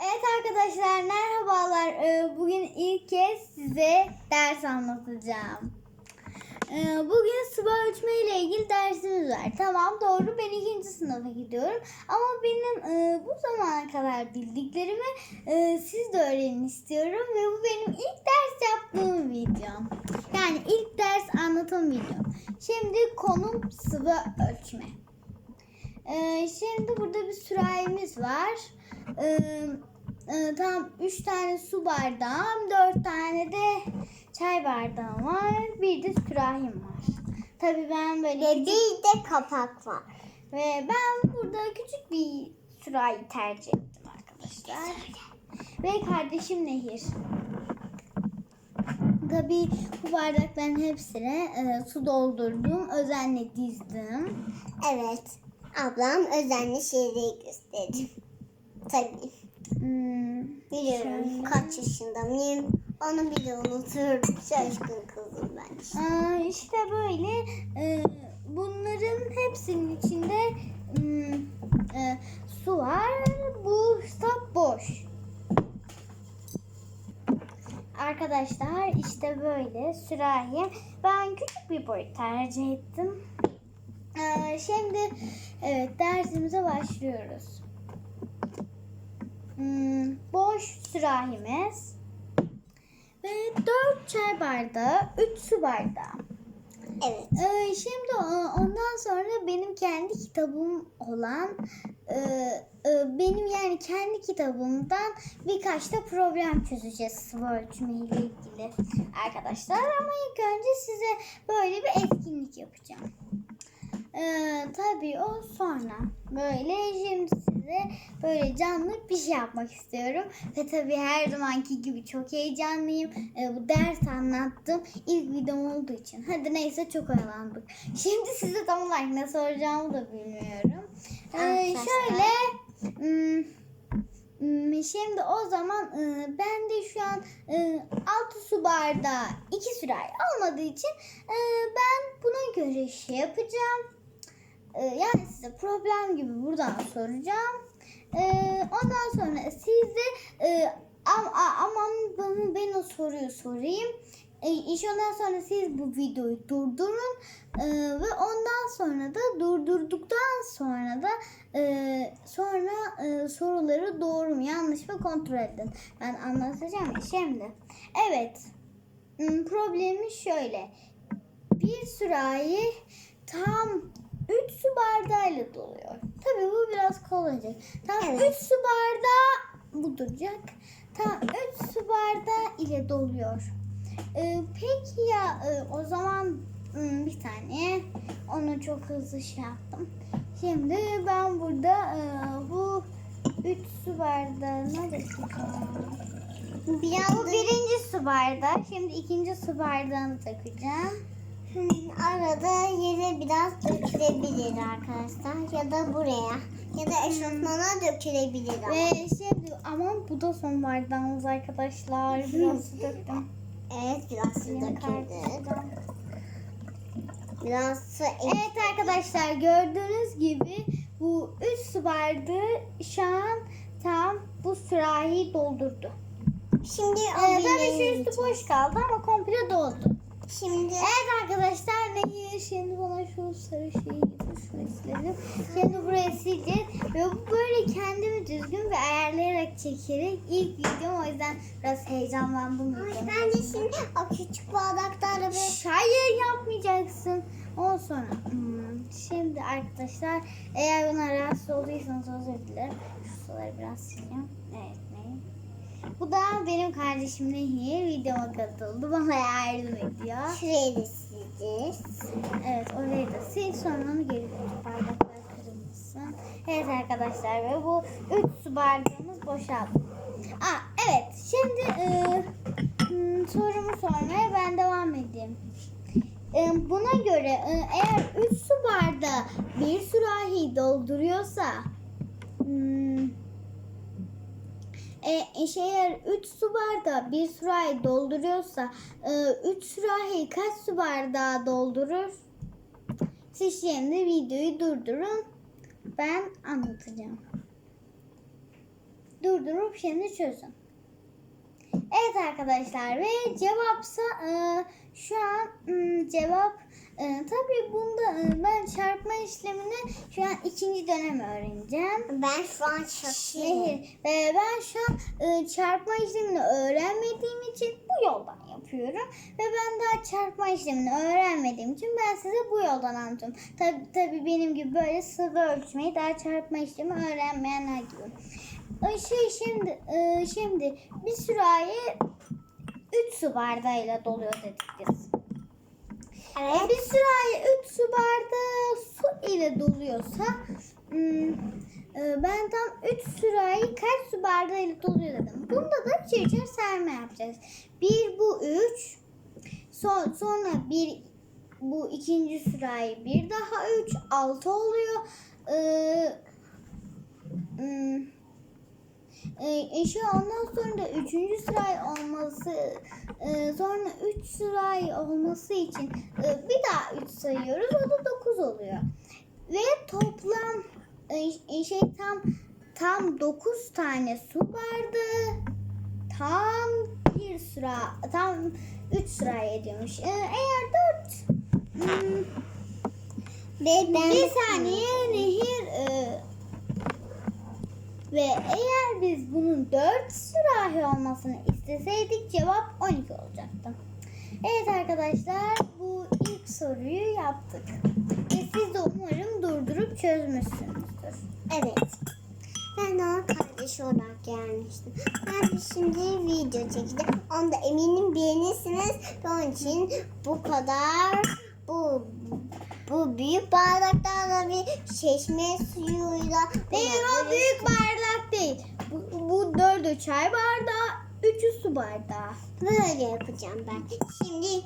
Evet arkadaşlar merhabalar. Ee, Bugün ilk kez size ders anlatacağım. Ee, Bugün sıvı ölçme ile ilgili dersimiz var. Tamam doğru ben ikinci sınıfa gidiyorum. Ama benim e, bu zamana kadar bildiklerimi e, siz de öğrenin istiyorum. Ve bu benim ilk ders yaptığım videom. Yani ilk ders anlatım videom. Şimdi konum sıvı ölçme. Ee, şimdi burada bir sürahimiz var. Ee, e, tam 3 tane su bardağım, 4 tane de çay bardağım var. Bir de sürahim var. Tabii ben böyle Ve küçük bir de kapak var. ve ben burada küçük bir sürahi tercih ettim arkadaşlar. Ve kardeşim Nehir. Tabii bu bardakların hepsine e, su doldurdum. Özenle dizdim. Evet. Ablam özenli şeyleri gösterdi. Tabii. Hmm, Biliyorum Şöyle. kaç yaşında mıyım? Onu bile unutuyorum. Şaşkın kızım ben. Aa, işte böyle e, bunların hepsinin içinde hmm, e, su var. Bu stop boş. Arkadaşlar işte böyle sürahi. Ben küçük bir boy tercih ettim. Ee, şimdi evet dersimize başlıyoruz. Hmm, boş sürahimiz. Ve 4 çay bardağı, 3 su bardağı. Evet. Ee, şimdi ondan sonra benim kendi kitabım olan e, e, benim yani kendi kitabımdan birkaç da problem çözeceğiz sıvı ölçme ile ilgili arkadaşlar. Ama ilk önce size böyle bir etkinlik yapacağım. Ee, tabii o sonra böyle şimdi size böyle canlı bir şey yapmak istiyorum. Ve tabii her zamanki gibi çok heyecanlıyım. Ee, bu ders anlattım. İlk videom olduğu için. Hadi neyse çok oyalandık. Şimdi size tam olarak ne soracağımı da bilmiyorum. Arkadaşlar. şöyle hmm, hmm, şimdi o zaman e, ben de şu an e, 6 su bardağı 2 sürahi olmadığı için e, ben buna göre şey yapacağım. E, yani size problem gibi buradan soracağım. E, ondan sonra siz de e, am, a- aman bana ben o soruyu sorayım. E, iş ondan sonra siz bu videoyu durdurun E, ve ondan sonra da durdurduktan sonra da e, sonra e, soruları doğru mu yanlış mı kontrol edin. Ben anlatacağım şimdi. Evet. Hmm, Problemi şöyle. Bir sürahi tam 3 su bardağıyla doluyor. Tabii bu biraz kolay olacak. Tam 3 Evet. su bardağı bu duracak. Tam 3 su bardağı ile doluyor. Ee, peki ya e, o zaman hmm, bir tane onu çok hızlı şey yaptım. Şimdi ben burada e, bu 3 su bardağına dakika. Biraz Bu birinci su bardağı. Şimdi ikinci su bardağını takacağım. Hmm, arada yere biraz dökülebilir arkadaşlar. Ya da buraya. Ya da eşofmana dökülebilir ama. Ve şimdi aman bu da son bardağımız arkadaşlar. Biraz su döktüm. Evet biraz su döküldü. Biraz su Evet arkadaşlar gördüğünüz gibi bu 3 su bardağı şu an tam bu sürahi doldurdu. Şimdi o Ee, tabii şu birinci. üstü boş kaldı ama komple doldu. Şimdi Evet arkadaşlar Nehir şimdi bana şu sarı şeyi şunu istedim. Şimdi buraya sileceğiz ve bu böyle kendimi düzgün ve ayarlayarak çekerek ilk videom o yüzden biraz heyecanlandım. Ay, videonun ben de başında. şimdi o küçük bardaklarla böyle Şş, Hayır yapmayacaksın. Ondan sonra hmm, şimdi arkadaşlar eğer buna rahatsız olduysanız özür dilerim. Şu suları biraz sileceğim. Evet ne? Bu da benim kardeşim Nehir videoma katıldı. Bana yardım ediyor. şurayı da sileceğiz. Evet orayı da sil sonra onu geri koy. Bardaklar kırılmasın. Evet arkadaşlar ve bu 3 su bardağımız boşaldı. Aa, evet şimdi e, hmm, sorumu sormaya ben devam edeyim. E, buna göre e, eğer 3 su bardağı bir sürahi dolduruyorsa hmm, e, şey eğer 3 su bardağı bir sürahi dolduruyorsa 3 sürahi kaç su bardağı doldurur? Siz şimdi videoyu durdurun. Ben anlatacağım. Dur durdurup şimdi çözün. Evet arkadaşlar ve cevapsa e, şu an hmm, cevap e, tabii bunda e, ben çarpma işlemini şu an ikinci dönem öğreneceğim. Ben şu an şaşırdım. Nehir. Ben şu an e, çarpma işlemini öğrenmediğim için bu yoldan yapıyorum. Ve ben daha çarpma işlemini öğrenmediğim için ben size bu yoldan anlatıyorum. Tabi tabi benim gibi böyle sıvı ölçmeyi daha çarpma işlemi öğrenmeyenler gibi. E, Şey şimdi e, şimdi bir sürahi 3 su bardağıyla doluyor dedik biz. Evet. Bir sürahi 3 su bardağı su ile doluyorsa hmm, e, ben tam 3 sürahi kaç su bardağı ile doluyor dedim. Bunda da içer serme yapacağız. Bir bu 3 son, sonra bir bu ikinci sürahi bir daha 3 6 oluyor. Ee, hmm, e, ondan sonra da üçüncü sürahi olması e, sonra üç sürahi olması için e, bir daha üç sayıyoruz o da dokuz oluyor. Ve toplam e, şey tam tam dokuz tane su bardağı tam bir sıra tam üç sürahi ediyormuş. E, eğer dört hmm, ben bir saniye nehir e, ve eğer biz bunun 4 sürahi olmasını isteseydik cevap 12 olacaktı. Evet arkadaşlar bu ilk soruyu yaptık. Ve siz de umarım durdurup çözmüşsünüzdür. Evet. Ben de ona kardeş olarak gelmiştim. Ben de şimdi video çekeceğim. Onu da eminim beğenirsiniz. Onun için bu kadar bu bu büyük bardaklarla bir çeşme suyuyla Değil o büyük bardak değil. Bu, bu 4'ü çay bardağı, 3'ü su bardağı. böyle yapacağım ben. Şimdi